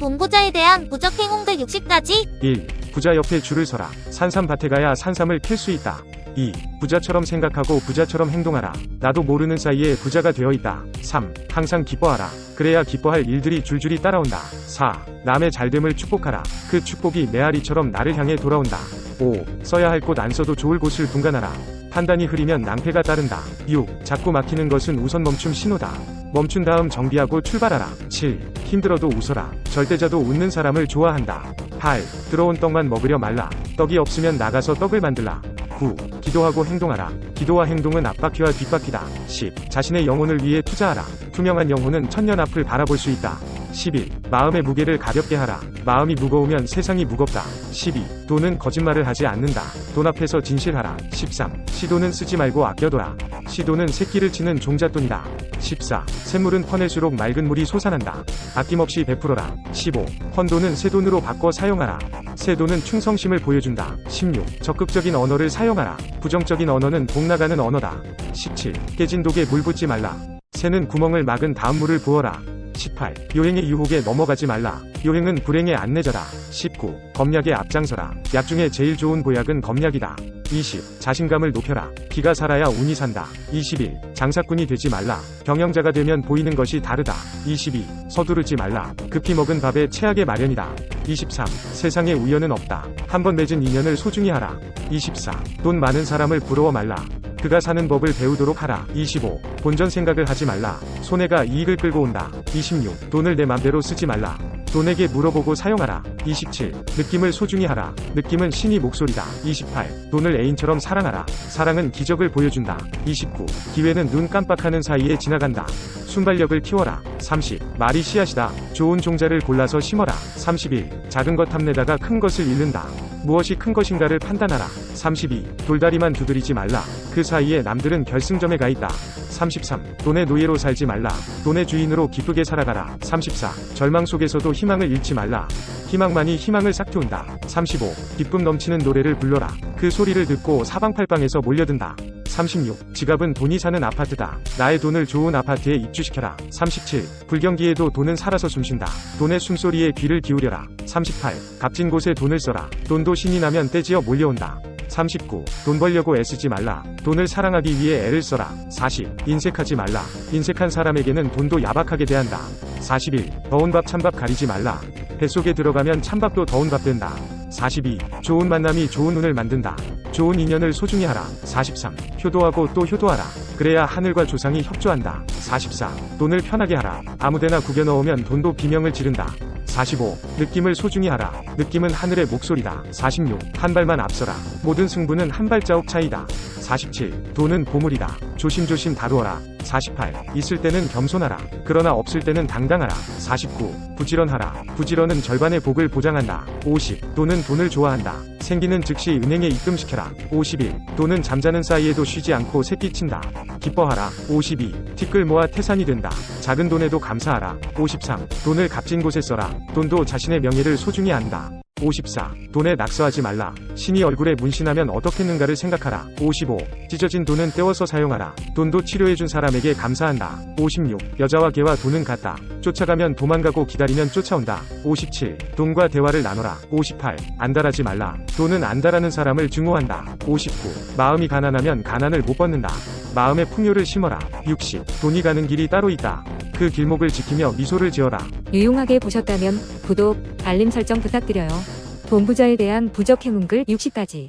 본부자에 대한 부적 행운글 60가지 1. 부자 옆에 줄을 서라. 산삼밭에 가야 산삼을 캘 수 있다. 2. 부자처럼 생각하고 부자처럼 행동하라. 나도 모르는 사이에 부자가 되어 있다. 3. 항상 기뻐하라. 그래야 기뻐할 일들이 줄줄이 따라온다. 4. 남의 잘됨을 축복하라. 그 축복이 메아리처럼 나를 향해 돌아온다. 5. 써야 할 곳 안 써도 좋을 곳을 분간하라. 판단이 흐리면 낭패가 따른다. 6. 자꾸 막히는 것은 우선 멈춤 신호다. 멈춘 다음 정비하고 출발하라. 7. 힘들어도 웃어라. 절대자도 웃는 사람을 좋아한다. 8. 들어온 떡만 먹으려 말라. 떡이 없으면 나가서 떡을 만들라. 9. 기도하고 행동하라. 기도와 행동은 앞바퀴와 뒷바퀴다. 10. 자신의 영혼을 위해 투자하라. 투명한 영혼은 천년 앞을 바라볼 수 있다. 11. 마음의 무게를 가볍게 하라. 마음이 무거우면 세상이 무겁다. 12. 돈은 거짓말을 하지 않는다. 돈 앞에서 진실하라. 13. 시도는 쓰지 말고 아껴둬라. 시도는 새끼를 치는 종잣돈이다. 14. 샘물은 퍼낼수록 맑은 물이 솟아난다. 아낌없이 베풀어라. 15. 헌돈은 새 돈으로 바꿔 사용하라. 새 돈은 충성심을 보여준다. 16. 적극적인 언어를 사용하라. 부정적인 언어는 복 나가는 언어다. 17. 깨진 독에 물 붓지 말라. 새는 구멍을 막은 다음 물을 부어라. 18. 요행의 유혹에 넘어가지 말라. 요행은 불행의 안내자다. 19. 검약에 앞장서라. 약 중에 제일 좋은 보약은 검약이다. 20. 자신감을 높여라. 기가 살아야 운이 산다. 21. 장사꾼이 되지 말라. 경영자가 되면 보이는 것이 다르다. 22. 서두르지 말라. 급히 먹은 밥에 체하게 마련이다. 23. 세상에 우연은 없다. 한 번 맺은 인연을 소중히 하라. 24. 돈 많은 사람을 부러워 말라. 그가 사는 법을 배우도록 하라. 25. 본전 생각을 하지 말라. 손해가 이익을 끌고 온다. 26. 돈을 내 맘대로 쓰지 말라. 돈에게 물어보고 사용하라. 27. 느낌을 소중히 하라. 느낌은 신이 목소리다. 28. 돈을 애인처럼 사랑하라. 사랑은 기적을 보여준다. 29. 기회는 눈 깜빡하는 사이에 지나간다. 순발력을 키워라. 30. 말이 씨앗이다. 좋은 종자를 골라서 심어라. 31. 작은 것 탐내다가 큰 것을 잃는다. 무엇이 큰 것인가를 판단하라. 32. 돌다리만 두드리지 말라. 그 사이에 남들은 결승점에 가 있다. 33. 돈의 노예로 살지 말라. 돈의 주인으로 기쁘게 살아가라. 34. 절망 속에서도 희망을 잃지 말라. 희망만이 희망을 싹틔운다. 35. 기쁨 넘치는 노래를 불러라. 그 소리를 듣고 사방팔방에서 몰려든다. 36. 지갑은 돈이 사는 아파트다. 나의 돈을 좋은 아파트에 입주시켜라. 37. 불경기에도 돈은 살아서 숨쉰다. 돈의 숨소리에 귀를 기울여라. 38. 값진 곳에 돈을 써라. 돈도 신이 나면 떼지어 몰려온다. 39. 돈 벌려고 애쓰지 말라. 돈을 사랑하기 위해 애를 써라. 40. 인색하지 말라. 인색한 사람에게는 돈도 야박하게 대한다. 41. 더운 밥 찬밥 가리지 말라. 뱃속에 들어가면 찬밥도 더운 밥 된다. 42. 좋은 만남이 좋은 운을 만든다. 좋은 인연을 소중히 하라. 43. 효도하고 또 효도하라. 그래야 하늘과 조상이 협조한다. 44. 돈을 편하게 하라. 아무데나 구겨 넣으면 돈도 비명을 지른다. 45. 느낌을 소중히 하라. 느낌은 하늘의 목소리다. 46. 한 발만 앞서라. 모든 승부는 한 발자국 차이다. 47. 돈은 보물이다. 조심조심 다루어라. 48. 있을 때는 겸손하라. 그러나 없을 때는 당당하라. 49. 부지런하라. 부지런은 절반의 복을 보장한다. 50. 돈은 돈을 좋아한다. 생기는 즉시 은행에 입금시켜라. 51. 돈은 잠자는 사이에도 쉬지 않고 새끼친다. 기뻐하라. 52. 티끌 모아 태산이 된다. 작은 돈에도 감사하라. 53. 돈을 값진 곳에 써라. 돈도 자신의 명예를 소중히 한다. 54. 돈에 낙서하지 말라. 신이 얼굴에 문신하면 어떻겠는가를 생각하라. 55. 찢어진 돈은 떼워서 사용하라. 돈도 치료해준 사람에게 감사한다. 56. 여자와 개와 돈은 같다. 쫓아가면 도망가고 기다리면 쫓아온다. 57. 돈과 대화를 나눠라. 58. 안달하지 말라. 돈은 안달하는 사람을 증오한다. 59. 마음이 가난하면 가난을 못 벗는다. 마음의 풍요를 심어라. 60. 돈이 가는 길이 따로 있다. 그 길목을 지키며 미소를 지어라. 유용하게 보셨다면 구독, 알림 설정 부탁드려요. 본부자에 대한 부적 행운글 60가지.